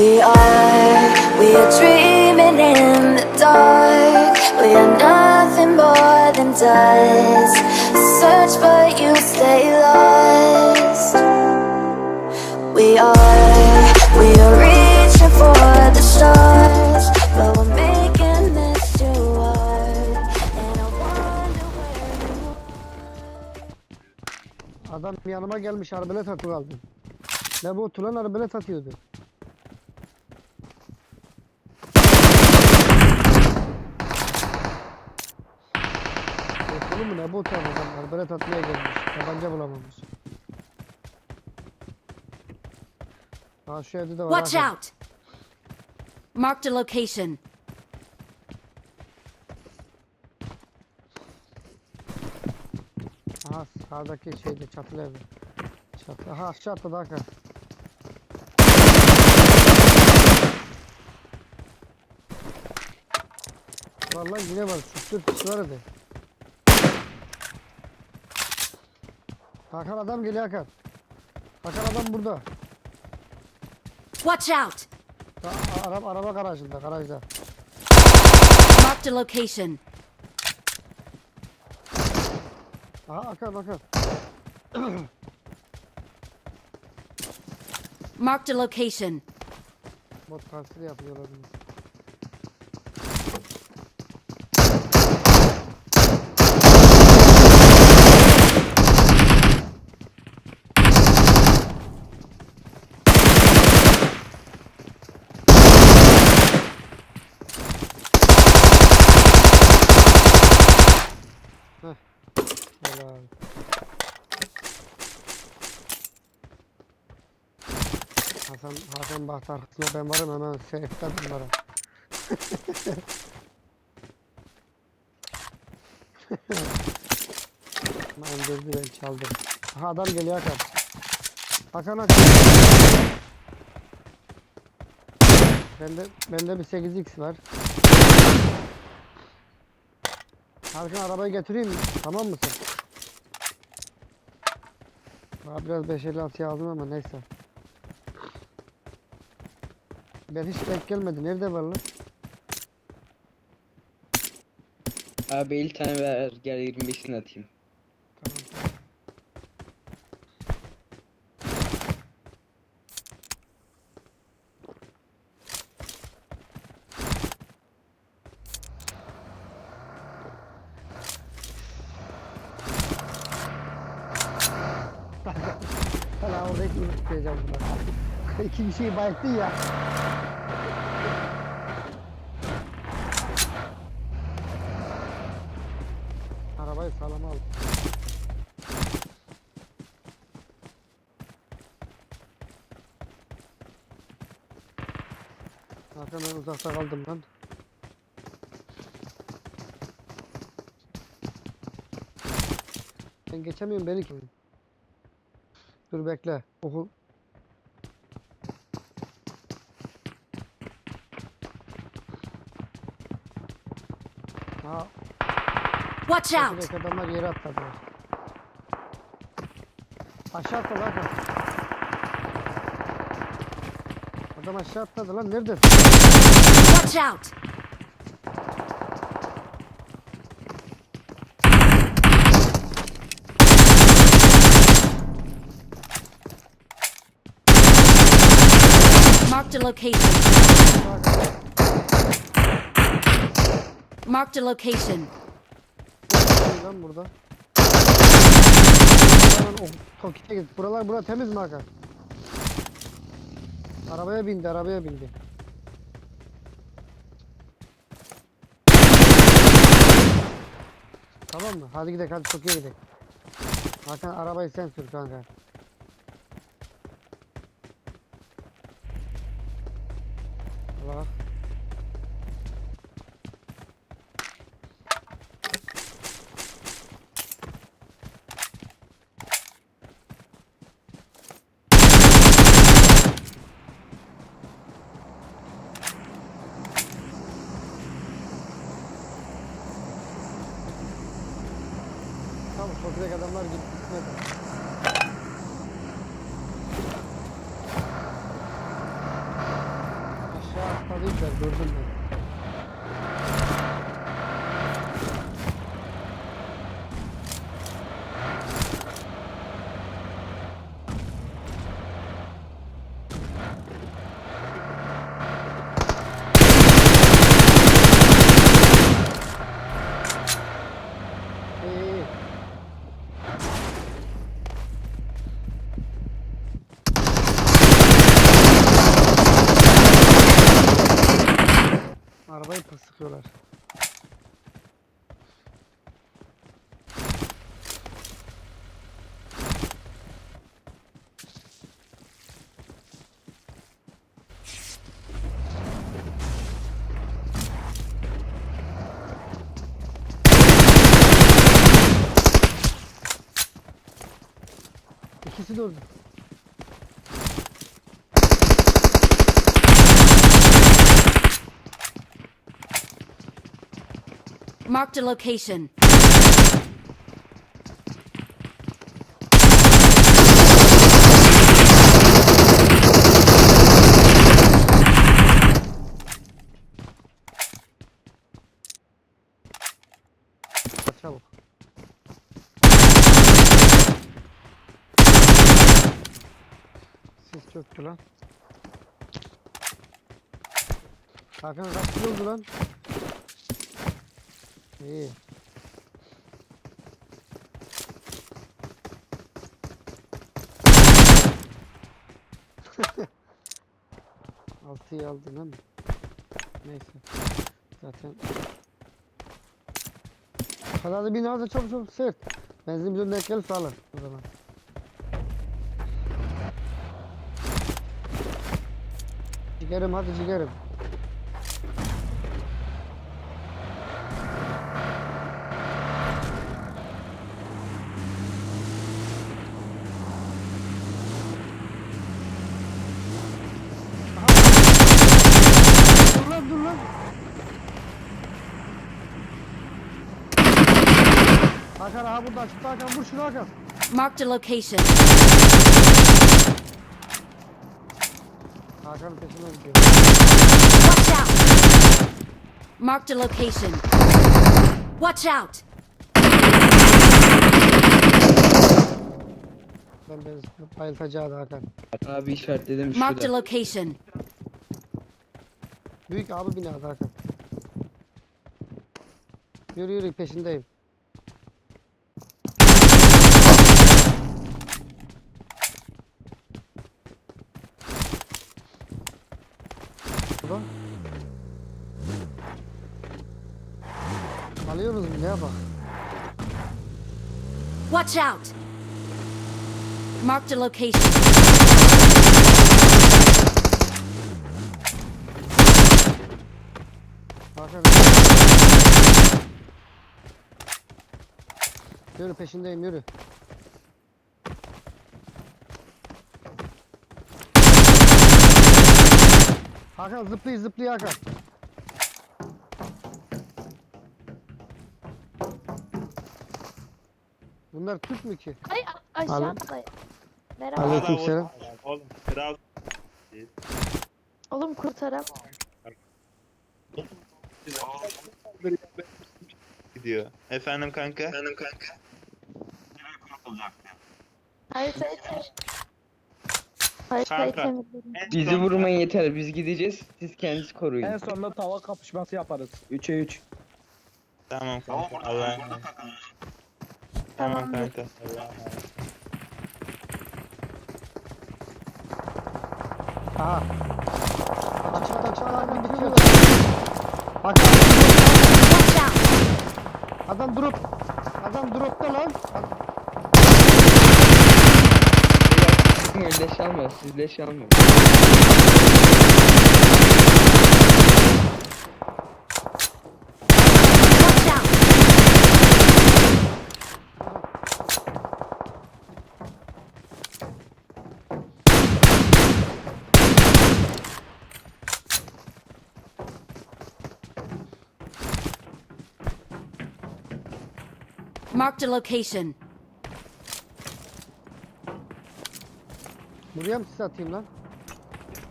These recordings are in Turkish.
We are, we are dreaming in the dark. We are nothing more than dust. Search, but you stay lost. We are, we are reaching for the stars, but we're making this too hard. And I wonder Adam yanıma gelmiş arbelet atıyor aldı. Ne bu tulan arbelet atıyordu. Korkulu mu ne bu tulan adam arbelet atmaya gelmiş. Tabanca bulamamış. Ha şu evde de var. Watch Hakan. out! Marked a location. Aha sağdaki şeyde çatılı evde. Çatı. Aha aşağı atladı Hakan. Vallahi yine var. 44 kişi var hadi. Hakan adam geliyor Hakan. Hakan adam burada. Watch out! Araba, araba garajında, garajda. Marked a location. Aha Hakan Hakan. Marked a location. Bot taksiri yapıyor olabilir. Hasan, Hasan bahtı arkasında ben varım hemen seyfte bunlara. Ama öldürdü ben çaldım. Aha adam geliyor Hakan. Hakan Hakan. Bende, bende bir 8x var. Hakan arabayı getireyim mi? Tamam mısın? Daha biraz 556 aldım ama neyse. Ben hiç denk gelmedi. Nerede var lan? Abi 50 tane ver gel 25'ini atayım. Tamam. Hala orada iki tutacağım bunlar. İki kişiyi bayıttın ya. Arabayı sağlam al. Hakan ben uzakta kaldım lan. Ben geçemiyorum beni kim? Dur bekle. Oku. Watch out! Adamlar yere atladılar. Aşağı atladı Hakan. Adam aşağı atladı lan nerede? Watch out! Marked a location. Marked a location. Lan burada. Hemen Tokyo'ya git. Buralar bura temiz mi Hakan? Arabaya bindi, arabaya bindi. Tamam mı? Hadi gidelim, hadi Tokyo'ya gidelim. Hakan arabayı sen sür kanka. Allah. Tamam, Tokyo'daki adamlar gitmedi. Patladıydılar gördüm ben. İyi, iyi. Arabayı pısıkıyorlar. İkisi de öldü. Marked a location. Çabuk. Ses çöktü lan. Hakan kaç kilo oldu lan? İyi. Altıyı aldın mi? Neyse. Zaten Hadi bin hadi çabuk çabuk seyret. Benzin bidonuna ekleyelim sağlar o zaman. Cigerim hadi cigerim. Dur lan dur lan. Hakan aha burada çıktı Hakan vur şunu Hakan. Marked a location. Hakan'ın peşinden gidiyor. Watch out! Marked a location. Watch out! Ben beni bayıltacağı Hakan. Abi işaretledim Marked a şurada. location. Büyük abi binada Hakan. Yürü yürü peşindeyim. Bak. Alıyoruz mu ya bak. Watch out! Marked a location. Yürü peşindeyim yürü. Hakan zıplıyor zıplıyor Hakan. Bunlar Türk mü ki? Ay a- aşağı Alo. atlayın. Merhaba. Alo. Aleykümselam. Oğlum kral Oğlum kurtaram. gidiyor. Efendim kanka? Efendim kanka. Haritayı tem. Haritayı Kanka. temizledim. Bizi vurmayın yeter. Biz gideceğiz. Siz kendiniz koruyun. En sonunda tava kapışması yaparız. 3'e 3. Tamam kanka. Allah'a emanet. Tamam Tamamdır. kanka. Aha. Açık açık Hakan bitiyor. Hakan Watch out! adam drop. Adam dropta lan. Sıkmayın leş almıyor. Siz leş almıyor. Watch out! Marked a location. Buraya mı size atayım lan?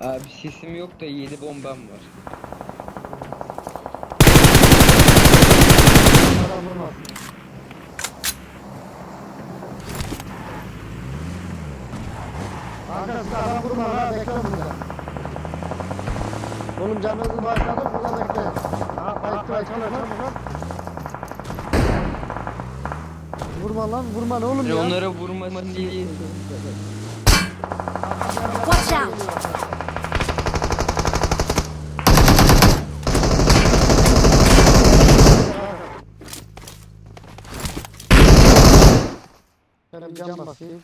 Abi sesim yok da 7 bombam var. Bana vurmaz. Kanka adam vurma ha bekle burada. Oğlum canınızı başladık burada bekle. Ha kayıttı açalım lan. Vurma lan vurma ne oğlum ya. onlara vurmasın diye. Watch out! Şöyle bir cam basayım.